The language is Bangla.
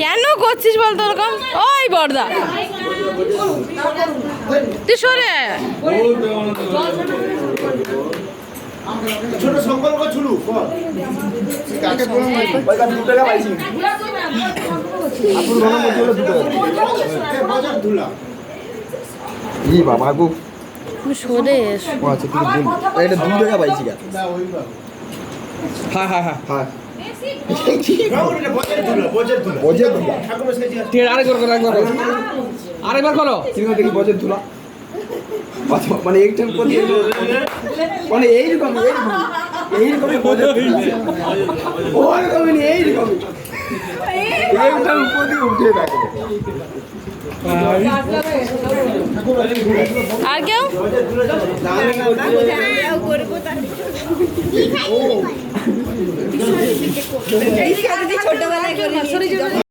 কেন করছিস বলতো ওরকম ওই বর্দা। তুই সরে। ছোট সংকল্প ছুলু বল। কাকে বললাম ভাই? দু টাকা পাইছি আপুর ভালো মতো হলো দু টাকা বাজার ধুলা। ই বাবা গো তুমি সরে এসো। ও আচ্ছা তুই বল এটা দু টাকা পাইছি গা। হ্যাঁ হ্যাঁ হ্যাঁ। হ্যাঁ। আরেকবার করো দেখি বজের ধুলা। আচ্ছা, মানে এইটার প্রতি মানে এইরকম এইরকম। এইরকমই বজের ওরকমই এইরকমই। এইটার উপর দিয়ে উঠে থাকে। আর কেউ? ছোটবেলায়